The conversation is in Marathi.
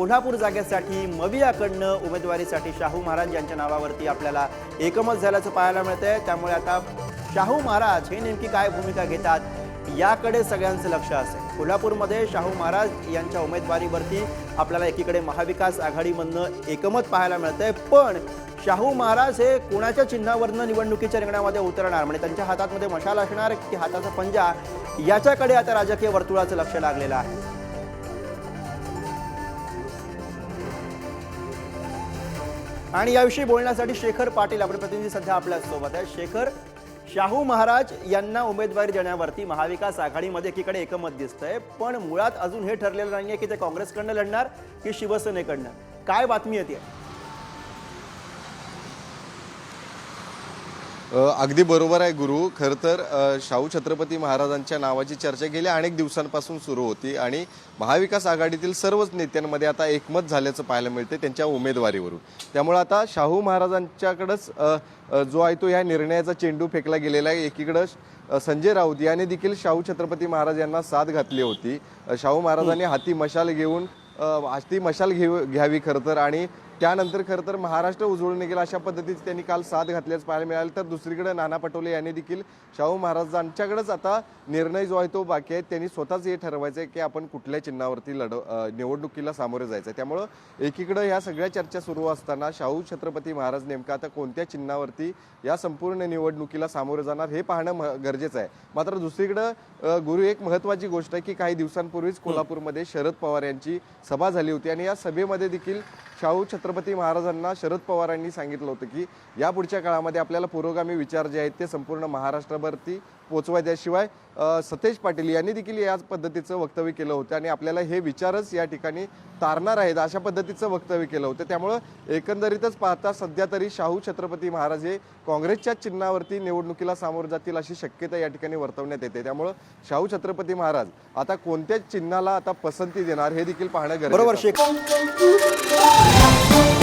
कोल्हापूर जागेसाठी मवियाकडनं उमेदवारीसाठी शाहू महाराज यांच्या नावावरती आपल्याला एकमत झाल्याचं पाहायला मिळतंय. त्यामुळे आता शाहू महाराज हे नेमकी काय भूमिका घेतात याकडे सगळ्यांचं लक्ष असेल. कोल्हापूरमध्ये शाहू महाराज यांच्या उमेदवारीवरती आपल्याला एकीकडे महाविकास आघाडीमधनं एकमत पाहायला मिळतंय. पण शाहू महाराज हे कोणाच्या चिन्हावरनं निवडणुकीच्या रिंगणामध्ये उतरणार? म्हणजे त्यांच्या हातातमध्ये मशाल असणार की हाताचा पंजा? याच्याकडे आता राजकीय वर्तुळाचं लक्ष लागलेलं आहे. आणि याविषयी बोलण्यासाठी शेखर पाटील आपले प्रतिनिधी सध्या आपल्यासोबत आहे शेखर शाहू महाराज यांना उमेदवारी देण्यावरती महाविकास आघाडीमध्ये एकीकडे एकमत दिसतंय. पण मुळात अजून हे ठरलेलं नाहीये की ते काँग्रेसकडनं लढणार की शिवसेनेकडनं. काय बातमी येते अगदी बरोबर आहे गुरु. खरं तर शाहू छत्रपती महाराजांच्या नावाची चर्चा गेल्या अनेक दिवसांपासून सुरू होती आणि महाविकास आघाडीतील सर्वच नेत्यांमध्ये आता एकमत झाल्याचं पाहायला मिळते त्यांच्या उमेदवारीवरून. त्यामुळे आता शाहू महाराजांच्याकडंच जो आहे तो या निर्णयाचा चेंडू फेकला गेलेला आहे. एकीकडं संजय राऊत याने देखील शाहू छत्रपती महाराज यांना साथ घातली होती. शाहू महाराजांनी हाती मशाल घेऊन हाती मशाल घेऊ घ्यावी खरं तर आणि त्यानंतर खरं तर महाराष्ट्र उजळून निघेल अशा पद्धतीचे त्यांनी काल साथ घातल्याचं पाहायला मिळालं. तर दुसरीकडे नाना पटोले यांनी देखील शाहू महाराजांच्याकडेच आता निर्णय जो आहे तो बाकी आहे. त्यांनी स्वतःच हे ठरवायचं आहे की आपण कुठल्या चिन्हावरती लढ निवडणुकीला सामोरे जायचं आहे त्यामुळं एकीकडे ह्या सगळ्या चर्चा सुरू असताना शाहू छत्रपती महाराज नेमका आता कोणत्या चिन्हावरती या संपूर्ण निवडणुकीला सामोरे जाणार हे पाहणं गरजेचं आहे. मात्र दुसरीकडं गुरु एक महत्वाची गोष्ट आहे की काही दिवसांपूर्वीच कोल्हापूरमध्ये शरद पवार यांची सभा झाली होती. आणि या सभेमध्ये देखील शाहू छत्रपती महाराजांना शरद पवारांनी सांगितलं होतं की या पुढच्या काळामध्ये आपल्याला पुरोगामी विचार जे आहेत ते संपूर्ण महाराष्ट्रावरती पोचवायच्याशिवाय सतेज पाटील यांनी देखील याच पद्धतीचं वक्तव्य केलं होतं आणि आपल्याला हे विचारच या ठिकाणी तारणार आहेत. अशा पद्धतीचं वक्तव्य केलं होतं. त्यामुळं एकंदरीतच पाहता सध्या तरी शाहू छत्रपती महाराज हे काँग्रेसच्या चिन्हावरती निवडणुकीला सामोरं जातील अशी शक्यता या ठिकाणी वर्तवण्यात येते. त्यामुळं शाहू छत्रपती महाराज आता कोणत्या चिन्हाला आता पसंती देणार हे देखील पाहणं गरजेचं बरोबर आहे. शेखर